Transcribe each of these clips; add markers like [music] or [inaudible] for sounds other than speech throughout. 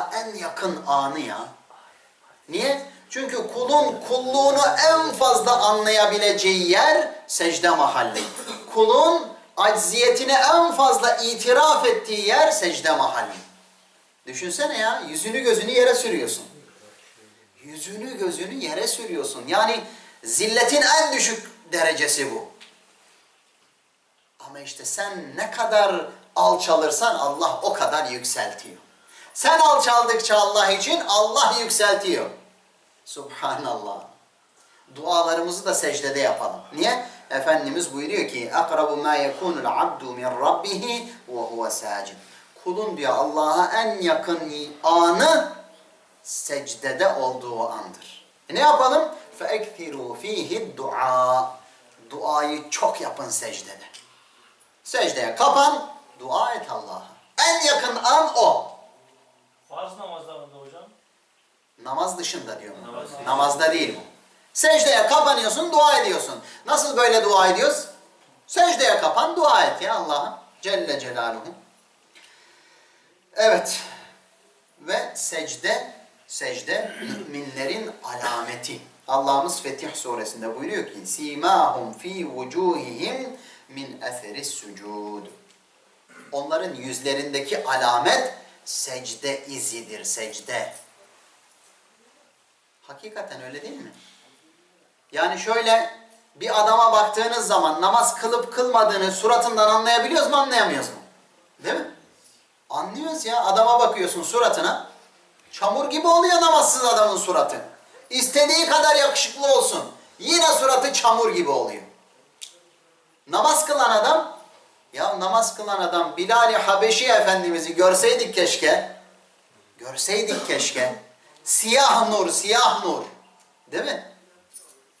en yakın anı ya. Niye? Çünkü kulun kulluğunu en fazla anlayabileceği yer secde mahalli. Kulun acziyetini en fazla itiraf ettiği yer secde mahalli. Düşünsene ya, yüzünü gözünü yere sürüyorsun. Yüzünü gözünü yere sürüyorsun. Yani zilletin en düşük derecesi bu. Ama işte sen ne kadar alçalırsan Allah o kadar yükseltiyor. Sen alçaldıkça Allah için Allah yükseltiyor. Subhanallah. Dualarımızı da secdede yapalım. Niye? Efendimiz buyuruyor ki اَقْرَبُ مَا يَكُونُ الْعَبْدُ مِنْ رَبِّهِ وَهُوَ سَاجِدٌ Kulun diyor Allah'a en yakın anı secdede olduğu andır. E ne yapalım? فَاَكْثِرُوا ف۪يهِ الدُّعَاء Duayı çok yapın secdede. Secdeye kapan, dua et Allah'a. En yakın an o. Farz namazlarında hocam. Namaz dışında diyor. mu? Namaz. Namazda değil bu. Secdeye kapanıyorsun, dua ediyorsun. Nasıl böyle dua ediyoruz? Secdeye kapan, dua et ya Allah'a. Celle Celaluhu. Evet. Ve secde, secde müminlerin alameti. Allah'ımız Fetih suresinde buyuruyor ki Simahum fi vucuhihim min eseris sucud. Onların yüzlerindeki alamet secde izidir, secde. Hakikaten öyle değil mi? Yani şöyle bir adama baktığınız zaman namaz kılıp kılmadığını suratından anlayabiliyoruz mu anlayamıyoruz mu? Değil mi? Anlıyoruz ya. Adama bakıyorsun suratına. Çamur gibi oluyor namazsız adamın suratı. İstediği kadar yakışıklı olsun. Yine suratı çamur gibi oluyor. Namaz kılan adam, ya namaz kılan adam Bilal-i Habeşi Efendimiz'i görseydik keşke. Görseydik keşke. Siyah nur, siyah nur. Değil mi?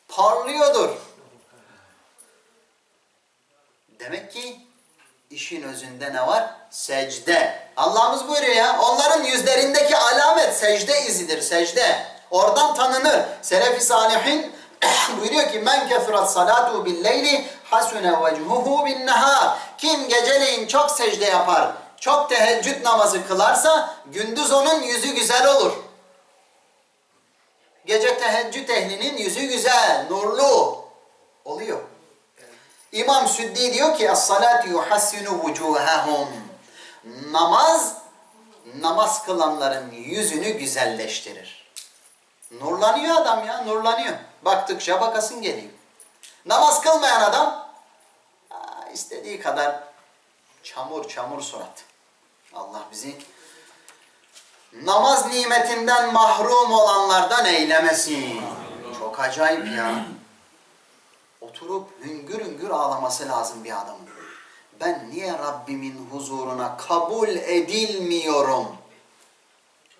Parlıyordur. Demek ki işin özünde ne var? Secde. Allah'ımız buyuruyor ya, onların yüzlerindeki alamet secde izidir, secde. Oradan tanınır. Selefi salihin [coughs] buyuruyor ki men kesurat salatu bil leyli hasune vechuhu bin nehar. Kim geceleyin çok secde yapar, çok teheccüd namazı kılarsa gündüz onun yüzü güzel olur. Gece teheccüd ehlinin yüzü güzel, nurlu oluyor. İmam Süddi diyor ki Es-salatu yuhassinu vucuhahum. Namaz namaz kılanların yüzünü güzelleştirir. Nurlanıyor adam ya, nurlanıyor. Baktıkça bakasın geliyor. Namaz kılmayan adam istediği kadar çamur çamur surat. Allah bizi namaz nimetinden mahrum olanlardan eylemesin. Çok acayip ya. Oturup hüngür hüngür ağlaması lazım bir adamın. Ben niye Rabbimin huzuruna kabul edilmiyorum?